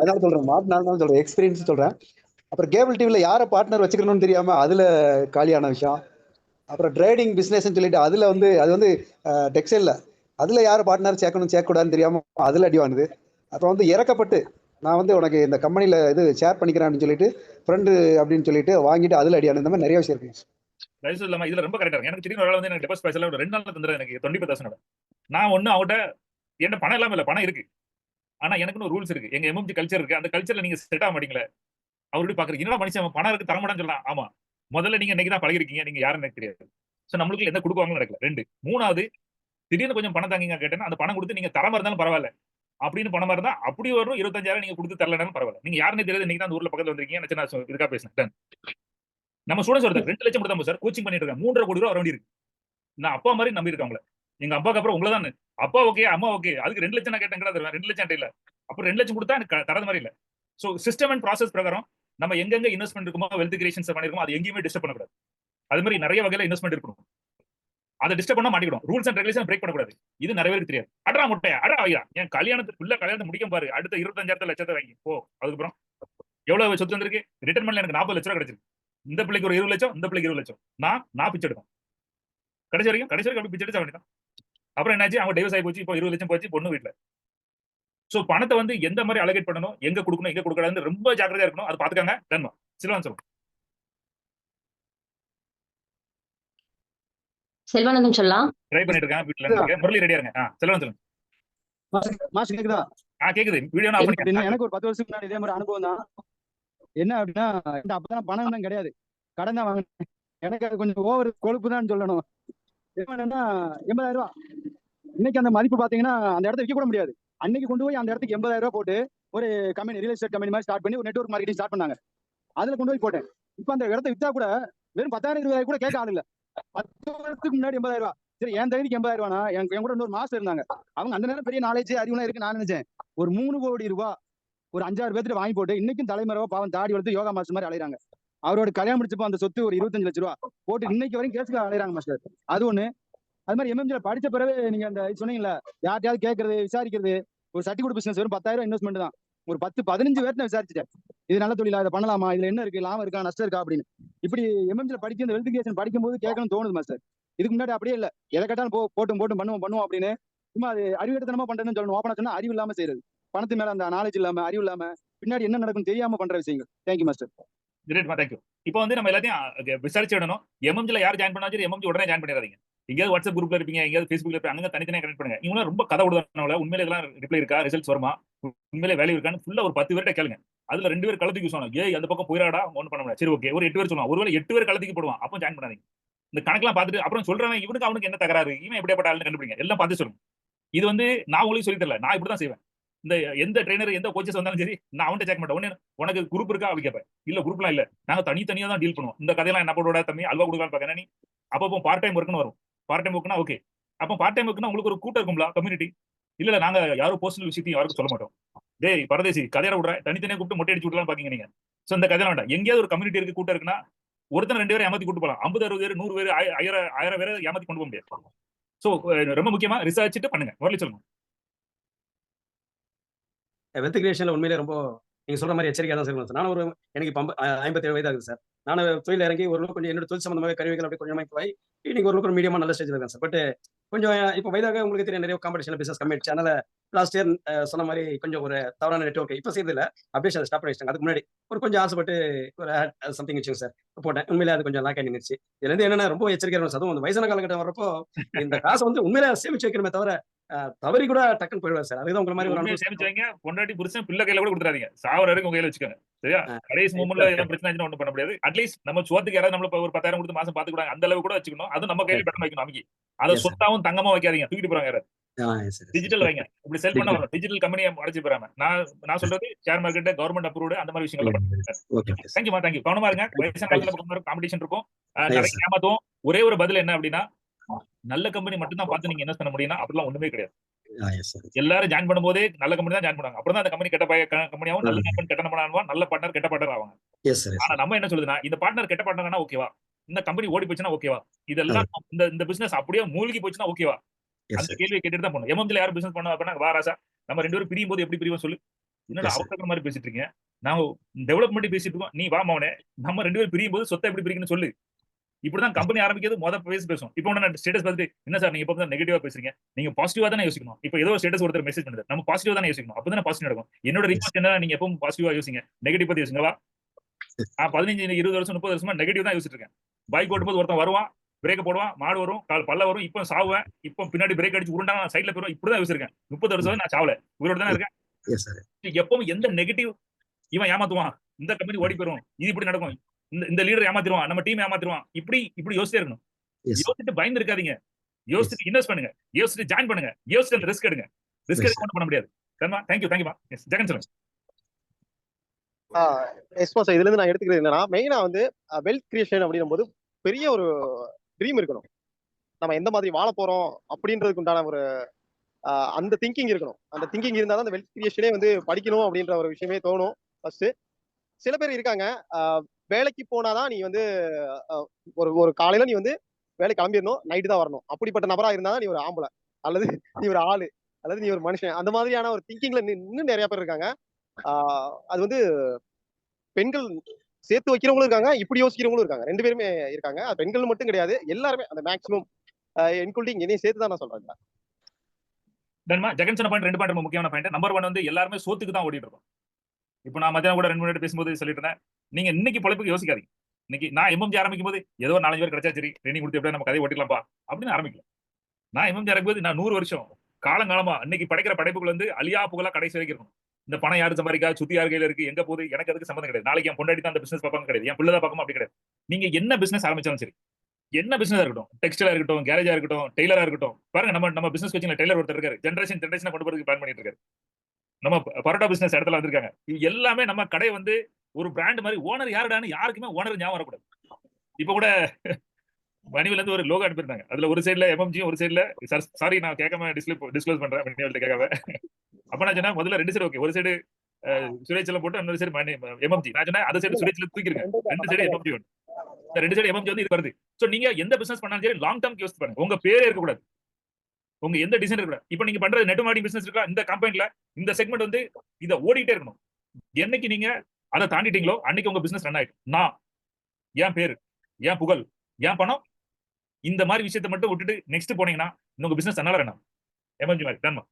அதனால சொல்றேன் மாட்டினாலும் சொல்றேன் எக்ஸ்பீரியன்ஸ் சொல்றேன். அப்புறம் கேபிள் டிவில யாரை பார்ட்னர் வச்சுக்கணும்னு தெரியாம அதுல காலியான விஷயம். அப்புறம் ட்ரேடிங் பிஸ்னஸ்ன்னு சொல்லிட்டு அதுல வந்து அது வந்து டெக்ஸ்டைல்ல அதுல யார் பார்ட்னர் சேர்க்கணும் சேர்க்கக்கூடாதுன்னு தெரியாம அதுல அடி வாங்குது. அப்புறம் வந்து இறக்கப்பட்டு நான் வந்து உனக்கு இந்த கம்பெனில இது ஷேர் பண்ணிக்கிறேன் அப்படின்னு சொல்லிட்டு ஃப்ரெண்டு அப்படின்னு சொல்லிட்டு வாங்கிட்டு அதுல அடி இந்த மாதிரி நிறைய விஷயம் இருக்கு. இல்லாம இதுல ரொம்ப கரெக்டா எனக்கு திடீர்னு ஒரு வந்து எனக்கு டெபாசிட் பைசா ஒரு ரெண்டு நாள் தந்துடுறேன். எனக்கு டுவெண்ட்டி ஃபைவ் நான் ஒண்ணு அவட்ட என்ன பணம் இல்லாம இல்ல பணம் இருக்கு. ஆனா எனக்குன்னு ரூல்ஸ் இருக்கு. எங்க எம்எம்ஜி கல்ச்சர் இருக்கு. அந்த கல்ச்சர்ல நீங்க செட் ஆக மாட்டீங்களே. அவரு பாக்குறீங்க. என்னடா மனுஷன் பணம் இருக்கு தர மாட்டான்னு சொல்லலாம் ஆமா. முதல்ல நீங்க இன்னைக்கு தான் பழகிருக்கீங்க. நீங்க யாருன்னு எனக்கு தெரியாது. சோ நம்மளுக்கு எந்த கொடுக்குவாங்களும் நடக்கல. ரெண்டு. மூணாவது திடீர்னு கொஞ்சம் பணம் தாங்கிங்க கேட்டேன்னா அந்த பணம் கொடுத்து நீங்க தரமா இருந்தாலும் பரவாயில்ல. அப்படின்னு பணமா இருந்தா அப்படி வரும் இருபத்தஞ்சாயிரம் நீங்க கொடுத்து தரலனாலும் பரவாயில்ல. நீங்க யாருன்னு தெரியாது. இன்னைக்கு தான் ஊர்ல பக்கத்துல வந்திருக்கீங்க. நான் இதுக்காக பேசினேன் நம்ம ஸ்டூடெண்ட்ஸ் ஒருத்தர் ரெண்டு லட்சம் கொடுத்தா சார். கோச்சிங் பண்ணிட்டு இருக்கேன் மூன்றரை கோடி ரூபா வர வேண்டியிருக்கு நான் அப்பா மாதிரி நம்பி இருக்கவங்கள எங்க அப்பாக்கு அப்புறம் உங்களை தான். அப்பா ஓகே அம்மா ஓகே அதுக்கு ரெண்டு லட்சம் நான் கேட்டேன். தருவேன் ரெண்டு லட்சம் இல்ல. அப்புறம் ரெண்டு லட்சம் கொடுத்தா எனக்கு தரது மாதிரி இல்ல. சோ சிஸ்டம் அண்ட் ப்ராசஸ் பிரகாரம் நம்ம எங்கெங்க இன்வெஸ்ட்மெண்ட் இருக்குமோ வெல்த் கிரியேஷன்ஸ் பண்ணிருக்கோம் அது எங்கேயுமே டிஸ்டர்ப் பண்ணக்கூடாது. அது மாதிரி நிறைய வகையில இன்வெஸ்ட்மெண்ட் இருக்கணும். அதை டிஸ்டர்ப் பண்ண மாட்டிக்கணும் ரூல்ஸ் அண்ட் ரெகுலேஷன் பிரேக் பண்ணக்கூடாது. இது நிறைய பேருக்கு தெரியாது. அடரா முட்டையா அடா ஐயா என் கல்யாணத்துக்கு உள்ள கல்யாணத்தை முடிக்கும் பாரு. அடுத்த இருபத்தஞ்சாயிரத்து லட்சத்தை வாங்கி. போ அதுக்கப்புறம் எவ்வளவு சொத்து வந்திருக்கு? ரிட்டர்மெண்ட்ல எனக்கு நாற்பது லட்சம் ரூபா கிடைச்சிருக்கு. இந்த பிள்ளைக்கு ஒரு இருபது லட்சம் இந்த பிள்ளைக்கு இருபது லட்சம். நான் நான் பிச்சை எடுக்கும் கடைசி வரைக்கும் கடைசி வரைக்கும் அப்படி பிச்சை எடுத்து வேண்டியதான் அப்புறம் என்னாச்சு? அவங்க டைவர்ஸ் ஆகி போச்சு. இப்போ இருபது லட்சம் போச்சு. பொண்ணு வீட்டுல சோ பணத்தை வந்து எந்த மாதிரி அலகேட் பண்ணணும் எங்க கொடுக்கணும் எங்க கொடுக்கக்கூடாதுன்னு ரொம்ப ஜாக்கிரதையா இருக்கணும். அதை பாத்துக்காங்க தன்மா சிலவான் சொல்லுங்க. செல்வானந்தம் சொல்லலாம். ட்ரை பண்ணிட்டு இருக்கேன் வீட்டுல இருக்கு. முரளி ரெடியா இருங்க. ஆ செல்வன் சொல்லுங்க. மாசம் கேக்குதா? ஆ கேக்குது. வீடியோ நான் என்ன அப்படின்னா பண்ணி எனக்கு ஒரு பத்து வருஷத்துக்கு முன்னாடி இதே மாதிரி அனுபவம் தான். என்ன அப்படின்னா இந்த அப்பதான் பணம் தான் கிடையாது. கடன் தான் வாங்கினேன். எனக்கு அது கொஞ்சம் ஓவர் கொழுப்பு தான் சொல்லணும். என்னன்னா எண்பதாயிரம் ரூபாய். இன்னைக்கு அந்த மதிப்பு பாத்தீங்கன்னா அந்த இடத்த விற்க கூட முடியாது. அன்னைக்கு கொண்டு போய் அந்த இடத்துக்கு எண்பதாயிரம் ரூபாய் போட்டு ஒரு கம்பெனி ரியல் எஸ்டேட் கம்பெனி மாதிரி ஸ்டார்ட் பண்ணி ஒரு நெட்ஒர்க் மார்க்கெட்டிங் ஸ்டார்ட் பண்ணாங்க. அதுல கொண்டு போய் போட்டேன். இப்போ அந்த இடத்த வித்தா கூட வெறும் பத்தாயிரம் இருபதாயிரம் கூட கேட்க ஆள் இல்ல. பத்து வருஷத்துக்கு முன்னாடி எண்பதாயிரம் ரூபாய். சரி என் தகுதிக்கு எண்பதாயிரம் ரூபானா என் கூட இன்னொரு மாசம் இருந்தாங்க. அவங்க அந்த நேரம் பெரிய நாலேஜ் அறிவுலாம் இருக்கு நான் நினைச்சேன். ஒரு மூணு கோடி ரூபாய் ஒரு அஞ்சாறு பேர்த்துட்டு வாங்கி போட்டு இன்னைக்கும் தலைமறைவா பாவம் தாடி வளர்த்து யோகா மாஸ்டர் மாதிரி அலையிறாங்க. அவரோட கல்யாணம் முடிச்சப்போ அந்த சொத்து ஒரு இருபத்தஞ்சு லட்ச ரூபா போட்டு இன்னைக்கு வரைக்கும் கேஸுக்கு அலையிறாங்க மாஸ்டர் அது ஒண்ணு. அது மாதிரி எம்எம்ஜில படிச்ச பிறகு நீங்க அந்த இது சொன்னீங்கல்ல யார்ட்டையாவது கேட்கறது விசாரிக்கிறது ஒரு சர்டிஃபிகேட் பிசினஸ் வெறும் பத்தாயிரம் இன்வெஸ்ட்மெண்ட் தான். ஒரு பத்து பதினஞ்சு பேர் நான் விசாரிச்சுட்டேன். இது நல்ல தொழிலா இதை பண்ணலாமா இதுல என்ன இருக்கு லாபம் இருக்கா நஷ்டம் இருக்கா அப்படின்னு. இப்படி எம்எம்ஜில படிக்க இந்த வெல்த் படிக்கும் போது கேட்கணும் தோணுது மாஸ்டர் இதுக்கு முன்னாடி அப்படியே இல்ல. எதை கேட்டாலும் போ போட்டும் போட்டும் பண்ணுவோம் பண்ணுவோம் அப்படின்னு. சும்மா அது அறிவுத்தனமா பண்றதுன்னு சொல்லணும். ஓப்பனா சொன்னா அறிவு இல்லாம செய்யறது. பணத்து மேல அந்த நாலேஜ் இல்லாம அறிவு இல்லாம பின்னாடி என்ன நடக்கும் தெரியாம பண்ற விஷயங்கள். தேங்க்யூ மாஸ்டர் கிரேட் தேங்க்யூ இப்போ வந்து நம்ம எல்லாத்தையும் விசாரிச்சு விடணும். எம்எம்ஜில யார் ஜாயின் பண்ணாலும் சரி எம்எம்ஜி உடனே ஜாயின் பண்ணிடாதீங்க. எங்கேயாவது வாட்ஸ்அப் குரூப்ல இருப்பீங்க எங்கேயாவது ஃபேஸ்புக்ல இருப்பீங்க அங்க தனித்தனியா கனெக்ட் பண்ணுங்க. இவங்க ரொம்ப கதை விடுறதுனால உண்மையில இதெல்லாம் ரிப்ளை இருக்கா? ரிசல்ட்ஸ் வருமா? உண்மையிலே வேலை இருக்கான்னு ஃபுல்லா ஒரு பத்து பேர்ட்ட கேளுங்க. அதுல ரெண்டு பேர் கலத்துக்கு சொன்னோம் ஏய் அந்த பக்கம் போயிடாடா ஒன்றும் பண்ண முடியாது. சரி ஓகே ஒரு எட்டு பேர் சொல்லுவான். ஒருவேளை எட்டு பேர் கலத்துக்கு போடுவான். அப்போ ஜாயின் பண்ணாதீங்க. இந்த கணக்கெல்லாம் பார்த்துட்டு அப்புறம் சொல்றவன் இவனுக்கு அவனுக்கு என்ன தகராறு? இவன் எப்படியாப்பட்ட ஆளுன்னு கண்டுபிடிங்க. எல்லாம் பார்த்து சொல்லுங்க. இது வந்து நான் உங்களுக்கு சொல்லி தரல. நான் இப்படி தான் செய்வேன். இந்த எந்த ட்ரைனர் எந்த கோச்சஸ் வந்தாலும் சரி நான் அவன்கிட்ட செக் மாட்டேன் உடனே உனக்கு குரூப் இருக்கா? அப்படி கேட்பேன். இல்ல குரூப்லாம் இல்ல. நாங்க தனித்தனியா தான் டீல் பண்ணுவோம். இந்த கதையெல்லாம் என்ன போட தம்பி? அல்வா கொடுக்கலாம் பாக்க நீ அப்பப்போ பார்ட் டைம் ஒர்க்னு வரும். பார்ட் டைம் ஒர்க்னா ஓகே அப்போ பார்ட் டைம் ஒர்க்னா உங்களுக்கு ஒரு கூட்டம் இருக்கும்ல கம்யூனிட்டி இல்ல இல்ல நாங்க யாரும் பர்சனல் விஷயத்தையும் யாருக்கும் சொல்ல மாட்டோம். டேய் பரதேசி கதையில விடுற தனித்தனியா கூப்பிட்டு மொட்டை அடிச்சு விடலாம் பாக்கீங்க நீங்க. சோ இந்த கதையெல்லாம் வேண்டாம். எங்கேயாவது ஒரு கம்யூனிட்டி இருக்கு கூட்டம் இருக்குன்னா ஒருத்தன் ரெண்டு பேரும் ஏமாத்தி கூட்டு போகலாம் ஐம்பது அறுபது பேர் நூறு பேர் ஆயிரம் ஆயிரம் பேரை ஏமாத்தி கொண்டு போக முடியாது. சோ ரொம்ப முக்கியமா ரிசர்ச்சிட்டு பண்ணுங்க. வரலி சொல்லுங்க. வெல்த் கிரியேஷன்ல உண்மையிலே ரொம்ப நீங்க சொல்ற மாதிரி எச்சரிக்கையாக தான் சார். நான் ஒரு எனக்கு இப்போ ஐம்பத்தி ஏழு வயது ஆகுது சார். நான் தொழில் இறங்கி ஒரு கொஞ்சம் என்னோட தொழில் சம்பந்தமாக கருவிகள் அப்படி கொஞ்சமாக போய் இன்னைக்கு ஒரு ஒரு மீடியமா நல்ல ஸ்டேஜ்ல இருக்கேன் சார். பட் கொஞ்சம் இப்போ வயதாக உங்களுக்கு தெரியும் நிறைய காம்படிஷன் பிசினஸ் கம்மி ஆயிடுச்சு. அதனால லாஸ்ட் இயர் சொன்ன மாதிரி கொஞ்சம் ஒரு தவறான நெட்ஒர்க் இப்போ செய்யறது இல்லை. அப்படியே அதை ஸ்டாப் பண்ணி வச்சிட்டாங்க அதுக்கு முன்னாடி ஒரு கொஞ்சம் ஆசைப்பட்டு ஒரு சம்திங் வச்சுங்க சார். போட்டேன். உண்மையிலே அது கொஞ்சம் லாக் ஆகி இதுலேருந்து இதுல இருந்து என்னன்னா ரொம்ப எச்சரிக்கையாக சார். அதுவும் அந்த வயசான காலகட்டம் வரப்போ இந்த காசை வந்து உண்மையிலே சேமிச்சு வைக்கணுமே தவிர தவறி கூட டக்குன்னு போயிடுவார் சார். அதுதான் உங்களை மாதிரி ஒரு சேமிச்சு வைங்க பொண்டாட்டி புருஷன் பிள்ளை கையில கூட கொடுத்துறாதீங்க. சாவர வரைக்கும் உங்க கையில வச்சுக்கோங்க. சரியா. கடைசி மூமெண்ட்ல ஏதாவது பிரச்சனை ஆச்சுன்னா ஒண்ணும் பண்ண முடியாது. அட்லீஸ்ட் நம்ம சுவத்துக்கு யாராவது நம்மள ஒரு பத்தாயிரம் கொடுத்து மாசம் பாத்துக்கூடாங்க அந்த அளவு கூட வச்சுக்கணும். அது நம்ம கையில பட்டன் வைக்கணும் அமைக்கி அதை. சொத்தாவும் தங்கமா வைக்காதீங்க. தூக்கிட்டு போறாங்க யாராவது. டிஜிட்டல் வைங்க. இப்படி செல் பண்ண வரும் டிஜிட்டல் கம்பெனியை அடைச்சு போறாங்க நான் நான் சொல்றது ஷேர் மார்க்கெட் கவர்மெண்ட் அப்ரூவ்டு அந்த மாதிரி விஷயங்கள் சார். தேங்க்யூமா தேங்க்யூ கவனமா இருங்க. வயசான காலத்துல காம்படிஷன் இருக்கும். நிறைய. ஏமாத்துவோம் ஒரே ஒரு பதில் என்ன அப்படின்னா நல்ல கம்பெனி மட்டும் தான் பார்த்து நீங்க இன்வெஸ்ட் பண்ண முடியும்னா அப்படிலாம் ஒண்ணுமே கிடையாது. எல்லாரும் ஜாயின் பண்ணும்போதே நல்ல கம்பெனி தான் ஜாயின் பண்ணுவாங்க. அப்புறம் தான் அந்த கம்பெனி கெட்ட பய கம்பெனியாவும் நல்ல கம்பெனி கெட்ட நம்பர் நல்ல பார்ட்னர் கெட்ட பார்ட்னர் ஆவாங்க. ஆனா. நம்ம என்ன சொல்லுதுன்னா இந்த பார்ட்னர் கெட்ட பார்ட்னர்னா ஓகேவா இந்த கம்பெனி ஓடி போச்சுன்னா ஓகேவா இதெல்லாம் இந்த இந்த பிசினஸ் அப்படியே மூழ்கி போச்சுன்னா ஓகேவா அந்த. கேள்வியை கேட்டுட்டு தான் போகணும். எம்எம்ல யாரும் பிசினஸ் பண்ண அப்படின்னா வா ராசா நம்ம ரெண்டு பேரும் பிரியும் போது எப்படி பிரியும் சொல்லு? என்னடா sir. அவசர மாதிரி பேசிட்டு இருக்கீங்க? நான் டெவலப்மெண்ட் பேசிட்டு இருக்கோம். நீ வா மவனே. நம்ம ரெண்டு பேரும் பிரியும் போது சொத்தை எப்படி பிரிக்கணும்னு சொல்லு. இப்படிதான் கம்பெனி ஆரம்பிக்கிறது முத பேசி பேசும் இப்போ நான் ஸ்டேட்டஸ் பார்த்துட்டு என்ன சார் நீங்க இப்போ நெகட்டிவா பேசுறீங்க? நீங்க பாசிட்டிவா தானே யோசிக்கணும்? இப்போ ஏதோ ஸ்டேட்டஸ் ஒருத்தர் மெசேஜ் பண்ணுது. நம்ம பாசிட்டிவா தானே யோசிக்கணும். அப்போ தானே பாசிட்டிவ் நடக்கும். என்னோட ரிக்வஸ்ட் என்ன நீங்க எப்பவும் பாசிட்டிவா யோசிங்க. நெகட்டிவ் பத்தி யோசிங்க. வா. நான் பதினஞ்சு இருபது வருஷம் முப்பது வருஷமா நெகட்டிவ் தான் யோசிச்சிட்டு இருக்கேன். பைக் ஓட்டும் போது ஒருத்தன் வருவான் பிரேக் போடுவான் மாடு வரும் கால் பல்ல வரும் இப்போ சாவுவேன் இப்போ பின்னாடி பிரேக் அடிச்சு உருண்டா சைட்ல போயிடும் இப்படிதான் யோசிச்சிருக்கேன். முப்பது வருஷம் நான் சாவல. உயிரோட தான் இருக்கேன். எப்பவும் எந்த நெகட்டிவ் இவன் ஏமாத்துவான்? இந்த கம்பெனி ஓடி போயிரும். இது இப்படி நடக்கும். இந்த லீடர் ஏமாத்திடுவான் நம்ம டீம் ஏமாத்திடுவான். இப்படி இப்படி யோசிச்சே இருக்கணும். யோசிச்சுட்டு பயந்து இருக்காதீங்க. யோசிச்சுட்டு இன்வெஸ்ட் பண்ணுங்க. யோசிச்சுட்டு ஜாயின் பண்ணுங்க. யோசிச்சுட்டு ரிஸ்க் எடுங்க. ரிஸ்க். எடுக்க பண்ண முடியாது. சரிமா தேங்க்யூ தேங்க்யூமா எஸ் ஜெகன் சொல்லுங்க. எஸ்மா சார் இதுல இருந்து நான் எடுத்துக்கிறது என்னன்னா மெயினா வந்து வெல்த் கிரியேஷன் அப்படின்னும் போது பெரிய ஒரு ட்ரீம் இருக்கணும். நம்ம எந்த மாதிரி வாழ போறோம் அப்படின்றதுக்கு உண்டான ஒரு அந்த திங்கிங் இருக்கணும். அந்த திங்கிங் இருந்தால் தான் அந்த வெல்த் கிரியேஷனே வந்து படிக்கணும் அப்படின்ற ஒரு விஷயமே தோணும். ஃபர்ஸ்ட் சில பேர் இருக்காங்க. ஆஹ், வேலைக்கு போனாதான் நீ வந்து ஒரு ஒரு காலையில நீ வந்து வேலைக்கு கிளம்பிடணும் நைட்டு தான் வரணும். அப்படிப்பட்ட நபரா இருந்தாதான் நீ ஒரு ஆம்பளை அல்லது நீ ஒரு ஆளு அல்லது நீ ஒரு மனுஷன். அந்த மாதிரியான ஒரு திங்கிங்ல இன்னும் நிறைய பேர் இருக்காங்க. ஆஹ், அது வந்து பெண்கள் சேர்த்து வைக்கிறவங்களும் இருக்காங்க இப்படி யோசிக்கிறவங்களும் இருக்காங்க. ரெண்டு பேருமே இருக்காங்க. அது பெண்கள் மட்டும் கிடையாது. எல்லாருமே அந்த மேக்ஸிமம் இன்க்ளூடிங் என்னையும் சேர்த்து தான் நான் சொல்றேன் ஜெகன் சொன்ன பாயிண்ட் ரெண்டு பாயிண்ட் ரொம்ப முக்கியமான பாயிண்ட் நம்பர் ஒன் வந்து எல்லாருமே சோத்துக்கு தான் ஓடிட்டு இருக்கோம். இப்போ நான் மத்தியானம் கூட ரெண்டு மணி நேரம் பேசும்போது சொல்லிட்டு இருந்தேன். நீங்க இன்னைக்கு பொழைப்புக்கு யோசிக்காதீங்க. இன்னைக்கு நான் எம்எம்ஜி ஆரம்பிக்கும் போது ஏதோ ஒரு நாலஞ்சு பேர் கிடைச்சா சரி ட்ரைனிங் கொடுத்து எப்படியா நம்ம கதையை ஓட்டிக்கலாம்ப்பா அப்படின்னு ஆரம்பிக்கல. நான் எம்எம்ஜி ஆரம்பிக்கும் போது நான் நூறு வருஷம் காலங்காலமா இன்னைக்கு படைக்கிற படைப்புகள் வந்து அழியா புகழா கடைசி வரைக்கும் இருக்கும் இந்த பணம் யாரு சம்பாதிக்கா சுத்தி யார் கையில இருக்கு எங்க போகுது எனக்கு அதுக்கு சம்மந்தம் கிடையாது. நாளைக்கு என் பொண்டாடி தான் அந்த பிசினஸ் பார்ப்பாங்க கிடையாது. என் பிள்ளை தான் பார்க்கணும்? அப்படி கிடையாது. நீங்க என்ன பிசினஸ் ஆரம்பிச்சாலும் சரி என்ன பிசினஸ் இருக்கட்டும் டெக்ஸ்டைலா இருக்கட்டும் கேரேஜா இருக்கட்டும் டெய்லரா இருக்கட்டும் பாருங்க நம்ம நம்ம பிசினஸ் கோச்சிங்ல டெய்லர் ஒருத்தர் இருக்காரு. ஜென்ரேஷன் ஜென்ரேஷன் கொண்டு போறதுக்கு பிளான் பண்ணிட்டு இருக்காரு. நம்ம பரோட்டா பிசினஸ் இடத்துல வந்திருக்காங்க. இது எல்லாமே நம்ம கடை வந்து ஒரு பிராண்ட் மாதிரி ஓனர் யாருடான்னு யாருக்குமே ஓனர் ஞாபகம் வரக்கூடாது. இப்ப கூட மணிவில இருந்து ஒரு லோகோ அனுப்பியிருந்தாங்க. அதுல ஒரு சைடுல எம்எம்ஜி ஒரு சைடுல சாரி நான் கேட்காம டிஸ்பிளே டிஸ்க்ளோஸ் பண்றேன் மணிவல்ட்ட கேட்காம. அப்ப நான் முதல்ல ரெண்டு சைடு ஓகே ஒரு சைடு சுரேஷ்ல போட்டு இன்னொரு சைடு எம்எம்ஜி நான் சொன்னேன் அந்த சைடு சுரேஷ்ல தூக்கிருங்க. ரெண்டு சைடு எம்எம்ஜி ஒன்று ரெண்டு சைடு எம்எம்ஜி வந்து இது வருது. சோ நீங்க எந்த பிசினஸ் பண்ணாலும் சரி லாங் டர்ம் யோசிச்சு பாருங்க. உங்க பேரே இருக்கக்கூடாது. உங்க எந்த டிசைன் இருக்கக்கூடாது இப்ப நீங்க பண்றது நெட் மார்க்கெட்டிங் பிசினஸ் இருக்கா? இந்த கம்பெனில இந்த செக்மெண்ட் வந்து இத ஓடிட்டே இருக்கணும். என்னைக்கு நீங்க அதை தாண்டிட்டீங்களோ அன்னைக்கு உங்க பிசினஸ் ரன் ஆயிடும். நான் என் பேரு என் புகழ் என் பணம் இந்த மாதிரி விஷயத்தை மட்டும் விட்டுட்டு நெக்ஸ்ட் போனீங்கன்னா உங்க பிசினஸ் நல்லா ரன் எமர்ஜி மாதிரி தன்மா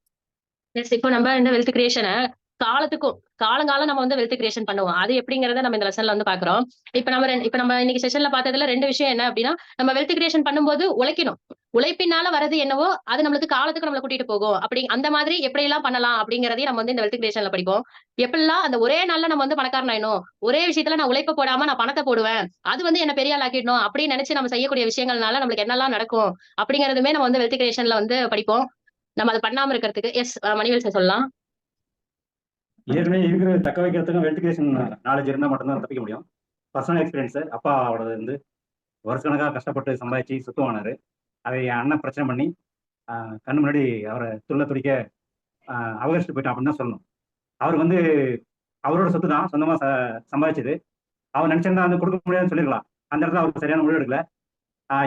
எஸ் இப்போ நம்ம இந்த வெல்த் கிரியேஷனை காலத்துக்கும் காலங்காலம் நம்ம வந்து வெல்த் கிரியேஷன் பண்ணுவோம். அது எப்படிங்கறத நம்ம இந்த லெசன்ல வந்து பாக்குறோம் இப்ப நம்ம இப்ப நம்ம இன்னைக்கு செஷன்ல பார்த்ததுல ரெண்டு விஷயம் என்ன அப்படின்னா நம்ம வெல்த் கிரியேஷன் பண்ணும்போது உழைக்கணும். உழைப்பினால வரது என்னவோ அது நம்மளுக்கு காலத்துக்கு நம்மளை கூட்டிட்டு போகும். அப்படி அந்த மாதிரி எப்படி எல்லாம் பண்ணலாம் அப்படிங்கறதையும் நம்ம வந்து இந்த வெல்த் கிரியேஷன்ல படிப்போம். எப்படிலாம் அந்த ஒரே நாள்ல நம்ம வந்து பணக்காரன் ஆயிடும் ஒரே விஷயத்துல நான் உழைப்ப போடாம நான் பணத்தை போடுவேன். அது வந்து என்ன பெரிய ஆள் ஆக்கிடணும் அப்படின்னு நினைச்சு நம்ம செய்யக்கூடிய விஷயங்கள்னால நம்மளுக்கு என்னெல்லாம் நடக்கும் அப்படிங்கறதுமே நம்ம வந்து வெல்த் கிரியேஷன்ல வந்து படிப்போம். நம்ம அதை பண்ணாம இருக்கிறதுக்கு எஸ் மணிவேல் சார் சொல்லலாம். ஏற்கனவே இருக்கிற தக்க வைக்கிறதுக்கும் வெல்டிகேஷன் நாலேஜ் இருந்தால் மட்டும்தான் தப்பிக்க முடியும். பர்சனல் எக்ஸ்பீரியன்ஸ் அப்பாவோட வருஷ கணக்காக கஷ்டப்பட்டு சம்பாதிச்சு சுத்தமானாரு அதை என் அண்ணன் பிரச்சனை பண்ணி ஆஹ், கண்ணு முன்னாடி அவரை துள்ள துடிக்க ஆஹ், போயிட்டான் அப்படின்னு தான் சொல்லணும். அவர் வந்து அவரோட சொத்து தான் சொந்தமாக ச சம்பாதிச்சது. அவர் நினைச்சிருந்தா வந்து கொடுக்க முடியாதுன்னு சொல்லிருக்கலாம் அந்த இடத்துல அவருக்கு சரியான முடிவு எடுக்கல.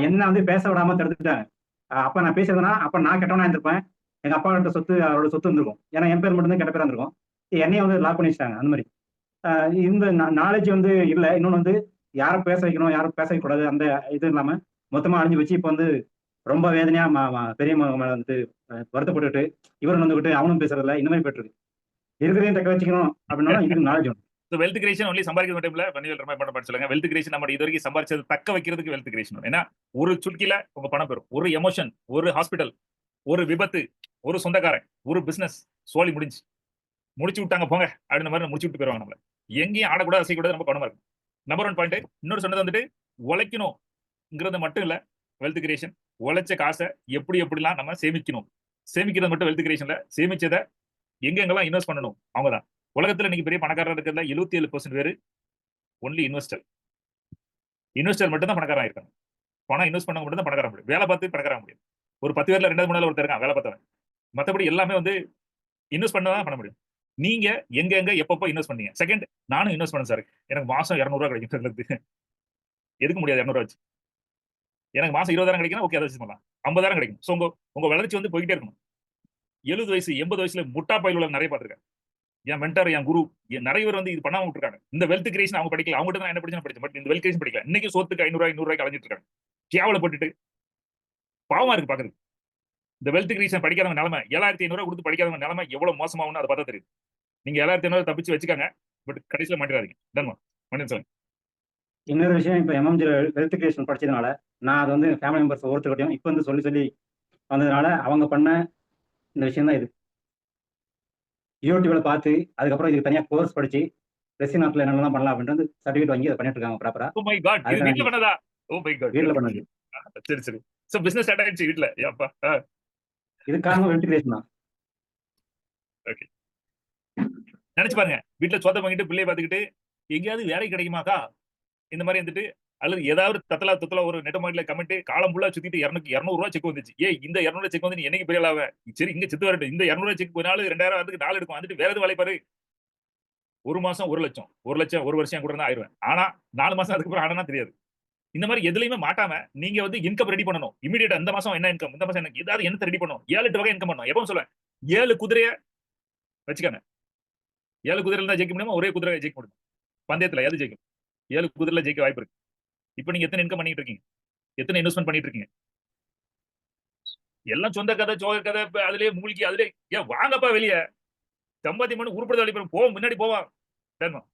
என்ன வந்து பேச விடாம தடுத்துட்டாங்க ஆஹ், அப்ப நான் பேசுறதுன்னா அப்ப நான் கெட்டவனா இருந்திருப்பேன். எங்க அப்பா கிட்ட சொத்து அவரோட சொத்து இருந்திருக்கும். ஏன்னா என் பேர் மட்டும்தான் கெட்ட பேரா இருந்திருக்கும். என்னையும் வந்து லாக் பண்ணி வச்சிட்டாங்க அந்த மாதிரி. ஆஹ் இந்த நாலேஜ் வந்து இல்லை. இன்னொன்று வந்து யாரை பேச வைக்கணும் யாரும் பேச வைக்கக்கூடாது. அந்த இது இல்லாம மொத்தமா அழிஞ்சு வச்சு இப்போ வந்து ரொம்ப வேதனையா ம- பெரிய மேல வந்து வருத்தப்பட்டுட்டு இவரும் வந்துகிட்டு அவனும் பேசுறதில்ல இந்த மாதிரி போயிட்டு இருக்கு இருக்கிறதையும் தக்க வச்சுக்கணும் அப்படின்னா இதுக்கு நாலேஜ் ஒன்று ஸோ வெல்த் கிரியேஷன் ஒன்லி சம்பாதிக்க மட்டும் இல்ல பணிகள் ரொம்ப பண்ண பண்ண சொல்லுங்க. வெல்த் கிரியேஷன் நம்ம இது வரைக்கும் சம்பாதிச்சது தக்க வைக்கிறதுக்கு வெல்த் கிரியேஷன் ஏன்னா ஒரு சுட்கில உங்க பணம் பெறும். ஒரு எமோஷன் ஒரு ஹாஸ்பிட்டல் ஒரு விபத்து ஒரு சொந்தக்காரன் ஒரு பிசினஸ் சோழி முடிஞ்சு. முடிச்சு விட்டாங்க போங்க அப்படின்ற மாதிரி முடிச்சு விட்டு போயிருவாங்க நம்மள. எங்கேயும் ஆடக்கூடாது அசைக்கூடாது நம்ம பணமா இருக்கும் நம்பர் ஒன் பாயிண்ட் இன்னொரு சொன்னது வந்துட்டு உழைக்கணும்ங்கிறது மட்டும் இல்ல வெல்த் கிரியேஷன் உழைச்ச காசை எப்படி எப்படிலாம் நம்ம சேமிக்கணும்? சேமிக்கிறது மட்டும் வெல்த் கிரியேஷன்ல சேமிச்சதை எங்க எங்கெல்லாம் இன்வெஸ்ட் பண்ணணும்? அவங்க தான் உலகத்துல இன்னைக்கு பெரிய பணக்காரர் இருக்கிறதுல எழுபத்தி ஏழு பர்சன்ட் பேரு ஒன்லி இன்வெஸ்டர் இன்வெஸ்டர் மட்டும் தான் பணக்காரன் இருக்காங்க பணம் இன்வெஸ்ட் பண்ண மட்டும் தான் பணக்கார முடியும். வேலை பார்த்து பணக்கார முடியும். ஒரு பத்து பேர்ல ரெண்டாவது மூணாவது ஒருத்தர் இருக்கான் வேலை பார்த்தவன். மத்தபடி எல்லாமே வந்து இன்வெஸ்ட் பண்ண தான் பண்ண முடியும். நீங்க எங்க எங்க எப்பப்போ இன்வெஸ்ட் பண்ணீங்க? செகண்ட் நானும் இன்வெஸ்ட் பண்ணேன் சார் எனக்கு மாசம் இரநூறுவா கிடைக்கும் எதுக்கு முடியாது? இரநூறுவா வச்சு. எனக்கு மாசம் இருபதாயிரம் கிடைக்கணும் ஓகே அதை வச்சு பண்ணலாம். ஐம்பதாயிரம் கிடைக்கும். ஸோ உங்க உங்க வளர்ச்சி வந்து போய்கிட்டே இருக்கணும். எழுபது வயசு எண்பது வயசுல முட்டா பயில் உள்ள நிறைய பார்த்துருக்கேன் என் மென்டர் என் குரு என் நிறைய பேர் வந்து இது பண்ணாம விட்டுருக்காங்க. இந்த வெல்த் கிரியேஷன் அவங்க படிக்கல. அவங்க தான் என்ன படிச்சு படிச்சேன். பட் இந்த வெல்த் கிரியேஷன் படிக்கல. இன்னைக்கு சோத்துக்கு ஐநூறு ஐநூறுரூவாய்க்கு அலைஞ்சிட்டு இருக்காங்க. கேவலப்பட்டுட்டு பாவமா இருக்கு பாக்குறது இந்த வெல்த் கிரியேஷன் படிக்காதவங்க நிலமை ஏழாயிரத்தி ஐநூறு கொடுத்து படிக்காதவங்க நிலைமை எவ்வளவு மோசமாகும்னு அதை பார்த்தா தெரியுது. நீங்க ஏழாயிரத்தி ஐநூறு தப்பிச்சு வச்சுக்காங்க. பட் கடைசியில மாட்டிடாதீங்க. தன்மா மன்னிச்சு இன்னொரு விஷயம் இப்போ எம்எம்ஜி வெல்த் கிரியேஷன் படிச்சதுனால நான் அது வந்து ஃபேமிலி மெம்பர்ஸ் ஒருத்தர்கிட்டையும் இப்போ வந்து சொல்லி சொல்லி வந்ததுனால அவங்க பண்ண இந்த விஷயம் தான் இது. யூடியூப்ல பார்த்து அதுக்கப்புறம் இதுக்கு தனியாக கோர்ஸ் படிச்சு ரெசின் ஆர்ட்ல என்னெல்லாம் பண்ணலாம் அப்படின்றது சர்டிஃபிகேட் வாங்கி அதை பண்ணிட்டு இருக்காங்க ப்ராப்பரா ஓ மை காட் இது அதுதான் வீட்ல பண்ணதா? ஓ மை காட் வீட்ல பண்ணது. சரி சரி. சோ பிசினஸ் ஸ்டார்ட் ஆயிடுச்சு வீட்ல? ஏப்பா ஆ, இது காரணம் வெல்த் தான். நினைச்சு பாருங்க. வீட்ல சொந்த வாங்கிட்டு பிள்ளைய பாத்துக்கிட்டு எங்கேயாவது வேலை கிடைக்குமாக்கா? இந்த மாதிரி வந்துட்டு அல்லது ஏதாவது தத்தலா தத்தலா ஒரு நெட்ட கமெண்ட் காலம் ஃபுல்லா சுத்திட்டு இரநூறு இரநூறு ரூபா செக் வந்துச்சு. ஏ இந்த இரநூறு செக் வந்து நீ என்னைக்கு பெரிய லாவ சரி இங்க சித்து வரட்டும். இந்த இரநூறு செக் ஒரு நாள் ரெண்டாயிரம் வந்து நாள் எடுக்கும். வந்துட்டு வேற எதுவும் வேலை பாரு. ஒரு மாசம் ஒரு லட்சம். ஒரு லட்சம் ஒரு வருஷம் கூட தான் ஆயிடுவேன். ஆனா நாலு மாசம் அதுக்கப்புறம் ஆனா தெரியாது. இந்த மாதிரி எதுலையுமே மாட்டாம நீங்க வந்து இன்கம் ரெடி பண்ணணும். இமீடியட் அந்த மாசம் என்ன இன்கம் இந்த மாசம் என்ன ஏதாவது என்ன ரெடி பண்ணணும்? ஏழு எட்டு வகை இன்கம் பண்ணணும். எப்பவும் சொல்லுவேன். ஏழு குதிரைய வச்சுக்கோங்க. ஏழு குதிரையில தான் ஜெயிக்க முடியுமா? ஒரே குதிரை ஜெயிக்க முடியும்? பந்தயத்துல எது ஜெயிக்கும்? ஏழு குதிரையில ஜெயிக்க வாய்ப்பு இருக்கு. இப்போ நீங்க எத்தனை இன்கம் பண்ணிட்டு இருக்கீங்க? எத்தனை இன்வெஸ்ட்மெண்ட் பண்ணிட்டு இருக்கீங்க? எல்லாம் சொந்த கதை சோக கதை இப்ப அதுலயே மூழ்கி அதுலயே ஏன் வாங்கப்பா வெளியே. சம்பாத்தியம் பண்ணி உருப்படுத்த வழி போவோம் முன்னாடி போவான் தர்மம்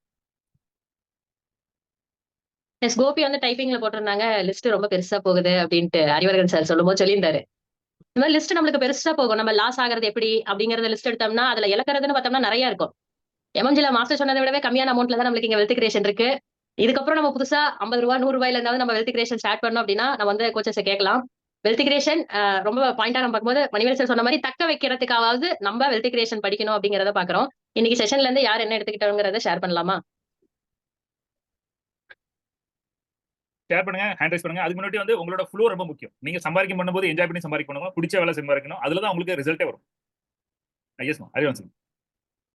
எஸ் கோபி வந்து டைப்பிங்ல போட்டிருந்தாங்க. லிஸ்ட் ரொம்ப பெருசா போகுது அப்படின்ட்டு அறிவரகன் சார் சொல்லும்போது சொல்லியிருந்தாரு. இந்த மாதிரி லிஸ்ட் நம்மளுக்கு பெருசா போகும். நம்ம லாஸ் ஆகிறது எப்படி அப்படிங்கறத லிஸ்ட் எடுத்தோம்னா அதுல இழக்கிறதுன்னு பார்த்தோம்னா நிறைய இருக்கும். எம்எம்ஜில மாஸ்டர் சொன்னதை விடவே கம்மியான அமௌண்ட்ல தான் நம்மளுக்கு இங்க வெல்த் கிரியேஷன் இருக்கு. இதுக்கப்புறம் நம்ம புதுசா ஐம்பது ரூபா நூறு ரூபாயில இருந்தாலும் நம்ம வெல்த் கிரியேஷன் ஸ்டார்ட் பண்ணோம் அப்படின்னா நம்ம வந்து கோச்சஸை கேட்கலாம். வெல்த் கிரியேஷன் ரொம்ப பாயிண்டா நம்ம பார்க்கும்போது மணிவேல் சார் சொன்ன மாதிரி தக்க வைக்கிறதுக்காவது நம்ம வெல்த் கிரியேஷன் படிக்கணும் அப்படிங்கறத பாக்குறோம் இன்னைக்கு செஷன்ல இருந்து யார் என்ன எடுத்துக்கிட்டோங்கிறத ஷேர் பண்ணலாமா? ஷேர் பண்ணுங்க ஹேண்ட் ரைஸ் பண்ணுங்க. அதுக்கு முன்னாடி வந்து உங்களோட ஃப்ளோ ரொம்ப முக்கியம். நீங்க சம்பாதிக்கும் பண்ணும்போது என்ஜாய் பண்ணி சம்பாதிக்கணும். பிடிச்ச வேலை சம்பாதிக்கணும். அதுல தான் உங்களுக்கு ரிசல்ட்டே வரும். எஸ்மா அறிவன் சார்